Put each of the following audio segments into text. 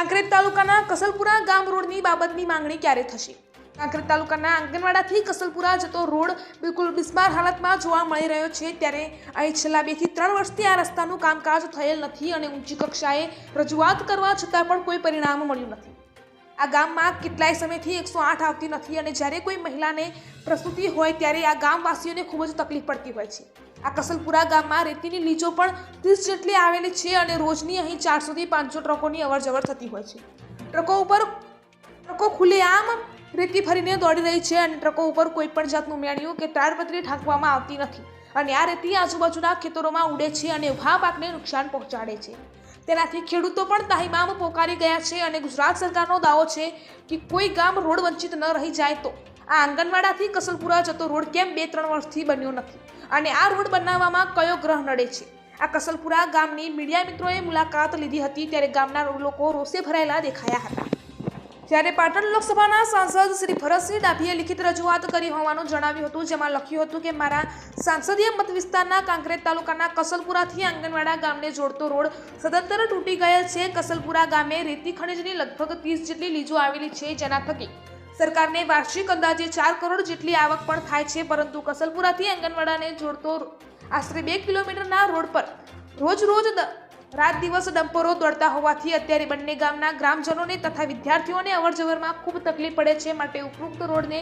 કાંકરેજ તાલુકાના કસલપુરા ગામ રોડની બાબતની માંગણી ક્યારે થશે? કાંકરેજ તાલુકાના આંગણવાડાથી કસલપુરા જતો રોડ બિલકુલ બિસ્માર હાલતમાં જોવા મળી રહ્યો છે. ત્યારે અહીં છેલ્લા બેથી ત્રણ વર્ષથી આ રસ્તાનું કામકાજ થયેલ નથી અને ઊંચી કક્ષાએ રજૂઆત કરવા છતાં પણ કોઈ પરિણામ મળ્યું નથી. આ ગામમાં કેટલાય સમયથી એકસો આઠ આવતી નથી અને જ્યારે કોઈ મહિલાને પ્રસૂતિ હોય ત્યારે આ ગામવાસીઓને ખૂબ જ તકલીફ પડતી હોય છે. આ કસલપુરા ગામમાં રેતીની લીચો પણ ત્રીસ જેટલી આવેલી છે અને રોજની અહીં ચારસોથી પાંચસો ટ્રકોની અવરજવર થતી હોય છે. ટ્રકો ઉપર ટ્રકો ખુલ્લેઆમ રેતી ફરીને દોડી રહી છે અને ટ્રકો ઉપર કોઈ પણ જાતનું મેળ્યું કે તારપત્રી ઢાંકવામાં આવતી નથી. અને આ રેતી આજુબાજુના ખેતરોમાં ઉડે છે અને ઊભા પાકને નુકસાન પહોંચાડે છે. તેનાથી ખેડૂતો પણ તાહીમામ પોકારી ગયા છે અને ગુજરાત સરકારનો દાવો છે કે કોઈ ગામ રોડ વંચિત ન રહી જાય તો. આ આંગણવાડાથી કસલપુરા જતો રોડ કેમ બે, ત્રણ વર્ષથી બન્યો નથી? અને આ રોડ બનાવવામાં કયો ગ્રહ નડે છે? આ કસલપુરા ગામની મીડિયા મિત્રોએ મુલાકાત લીધી હતી ત્યારે ગામના લોકો રોષે ભરાયેલા દેખાયા હતા. જ્યારે પાટણ લોકસભાના સાંસદ શ્રી ભરતસિંહ ડાભીએ લિખિત રજૂઆત કરી હોવાનું જણાવ્યું હતું, જેમાં લખ્યું હતું કે, મારા સાંસદીય મત વિસ્તારના કાંકરેજ તાલુકાના કસલપુરાથી આંગણવાડા ગામને જોડતો રોડ સદંતર તૂટી ગયેલ છે. કસલપુરા ગામે રેતી ખનિજની લગભગ ત્રીસ જેટલી લીજો આવેલી છે, જેના થકી સરકારને વાર્ષિક અંદાજે ચાર કરોડ જેટલી આવક પણ થાય છે. પરંતુ કસલપુરાથી આંગણવાડાને જોડતો આશરે બે કિલોમીટરના રોડ પર રોજ રોજ રાત દિવસ ડમ્પરો દોડતા હોવાથી અત્યારે બંને ગામના ગ્રામજનોને તથા વિદ્યાર્થીઓને અવરજવરમાં ખૂબ તકલીફ પડે છે માટે ઉપરોક્ત રોડને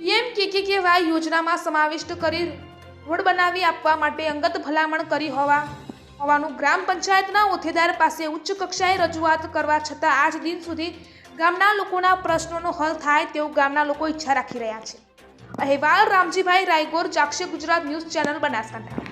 પીએમ કેકેકેવાય યોજનામાં સમાવિષ્ટ કરી રોડ બનાવી આપવા માટે અંગત ભલામણ કરી હોવા હોવાનું ગ્રામ પંચાયતના ઓથેદાર પાસે ઉચ્ચ કક્ષાએ રજૂઆત કરવા છતાં આજ દિન સુધી ગામના લોકોના પ્રશ્નોનો હલ થાય તેવું ગામના લોકો ઈચ્છા રાખી રહ્યા છે. અહેવાલ રામજીભાઈ રાયગોર જાક્ષે ગુજરાત ન્યૂઝ ચેનલ બનાસકાંઠા.